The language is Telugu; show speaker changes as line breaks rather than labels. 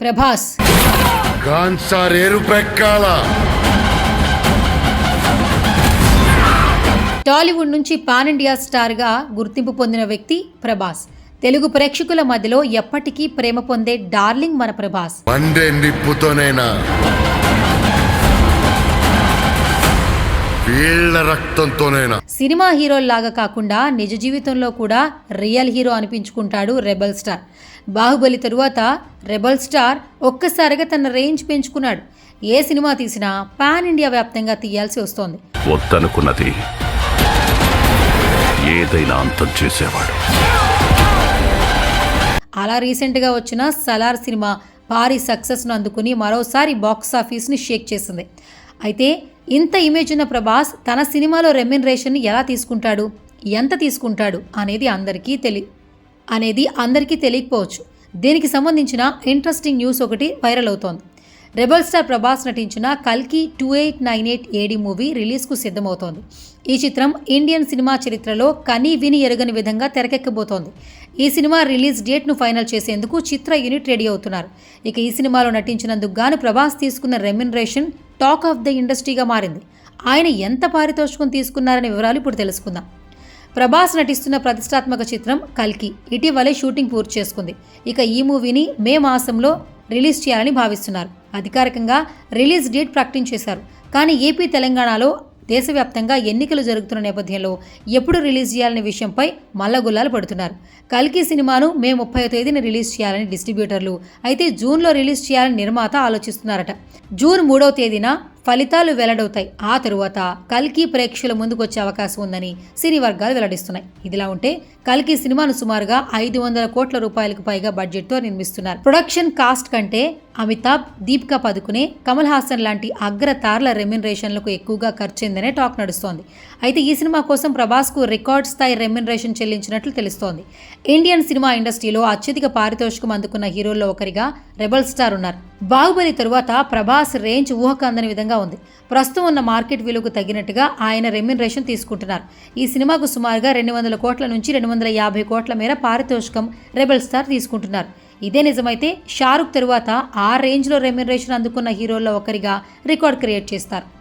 ప్రభాస్. టాలీవుడ్ నుంచి పాన్ ఇండియా స్టార్గా గుర్తింపు పొందిన వ్యక్తి ప్రభాస్. తెలుగు ప్రేక్షకుల మధ్యలో ఎప్పటికీ ప్రేమ పొందే డార్లింగ్ మన ప్రభాస్.
మండే నిప్పుతోనైనా. వీళ్ళ రక్తంతోనైనా?
సినిమా హీరోల్లాగా కాకుండా నిజ జీవితంలో కూడా రియల్ హీరో అనిపించుకుంటాడు రెబల్ స్టార్. బాహుబలి తరువాత రెబల్ స్టార్ ఒక్కసారిగా తన రేంజ్ పెంచుకున్నాడు. ఏ సినిమా తీసినా పాన్ ఇండియా వ్యాప్తంగా తీయాల్సి వస్తోంది.
వద్దనుకున్నది ఏదైనా అంతం చేసేవాడు.
అలా రీసెంట్గా వచ్చిన సలార్ సినిమా భారీ సక్సెస్ను అందుకుని మరోసారి బాక్స్ ఆఫీస్ని షేక్ చేసింది. అయితే ఇంత ఇమేజ్ ఉన్న ప్రభాస్ తన సినిమాలో రెమ్యునరేషన్ని ఎలా తీసుకుంటాడు? ఎంత తీసుకుంటాడు? అనేది అందరికీ తెలి అనేది అందరికీ తెలియకపోవచ్చు. దీనికి సంబంధించిన ఇంట్రెస్టింగ్ న్యూస్ ఒకటి వైరల్ అవుతోంది. రెబల్ స్టార్ ప్రభాస్ నటించిన కల్కి two eight nine eight AD movie రిలీజ్కు సిద్ధమవుతోంది. ఈ చిత్రం ఇండియన్ సినిమా చరిత్రలో కని విని ఎరగని విధంగా తెరకెక్కబోతోంది. ఈ సినిమా రిలీజ్ డేట్ను ఫైనల్ చేసేందుకు చిత్ర యూనిట్ రెడీ అవుతున్నారు. ఇక ఈ సినిమాలో నటించినందుకు గాను ప్రభాస్ తీసుకున్న రెమ్యునరేషన్ టాక్ ఆఫ్ ద ఇండస్ట్రీగా మారింది. ఆయన ఎంత పారితోషికం తీసుకున్నారనే వివరాలు ఇప్పుడు తెలుసుకుందాం. ప్రభాస్ నటిస్తున్న ప్రతిష్టాత్మక చిత్రం కల్కి. ఇటీవలే షూటింగ్ పూర్తి చేసుకుంది. ఇక ఈ మూవీని మే మాసంలో రిలీజ్ చేయాలని భావిస్తున్నారు. అధికారికంగా రిలీజ్ డేట్ ప్రకటించేశారు. కానీ ఏపీ తెలంగాణలో దేశవ్యాప్తంగా ఎన్నికలు జరుగుతున్న నేపథ్యంలో ఎప్పుడు రిలీజ్ చేయాలనే విషయంపై మల్లగుల్లాలు పడుతున్నారు. కల్కి సినిమాను మే ముప్పై తేదీన రిలీజ్ చేయాలని డిస్ట్రిబ్యూటర్లు అయితే జూన్లో రిలీజ్ చేయాలని నిర్మాత ఆలోచిస్తున్నారట. జూన్ మూడవ తేదీన ఫలితాలు వెల్లడవుతాయి. ఆ తరువాత కల్కి ప్రేక్షకుల ముందుకు వచ్చే అవకాశం ఉందని సినీ వర్గాలు వెల్లడిస్తున్నాయి. ఇదిలా ఉంటే కల్కి సినిమాను సుమారుగా ఐదు వందల కోట్ల రూపాయలకు పైగా బడ్జెట్తో నిర్మిస్తున్నారు. ప్రొడక్షన్ కాస్ట్ కంటే అమితాబ్ దీపికా పదుకునే కమల్ హాసన్ లాంటి అగ్ర తారల రెమ్యునరేషన్లకు ఎక్కువగా ఖర్చయిందనే టాక్ నడుస్తోంది. అయితే ఈ సినిమా కోసం ప్రభాస్కు రికార్డ్ స్థాయి రెమ్యునరేషన్ చెల్లించినట్లు తెలుస్తోంది. ఇండియన్ సినిమా ఇండస్ట్రీలో అత్యధిక పారితోషికం అందుకున్న హీరోల్లో ఒకరిగా రెబల్ స్టార్ ఉన్నారు. బాహుబలి తరువాత ప్రభాస్ రేంజ్ ఊహకు అందని విధంగా ఉంది. ప్రస్తుతం ఉన్న మార్కెట్ విలువకు తగినట్టుగా ఆయన రెమ్యునరేషన్ తీసుకుంటున్నారు. ఈ సినిమాకు సుమారుగా రెండు వందల కోట్ల నుంచి రెండు వందల యాభై కోట్ల మేర పారితోషికం రెబల్ స్టార్ తీసుకుంటున్నారు. ఇదే నిజమైతే షారుఖ్ తరువాత ఆ రేంజ్లో రెమ్యునరేషన్ అందుకున్న హీరోల్లో ఒకరిగా రికార్డ్ క్రియేట్ చేస్తారు.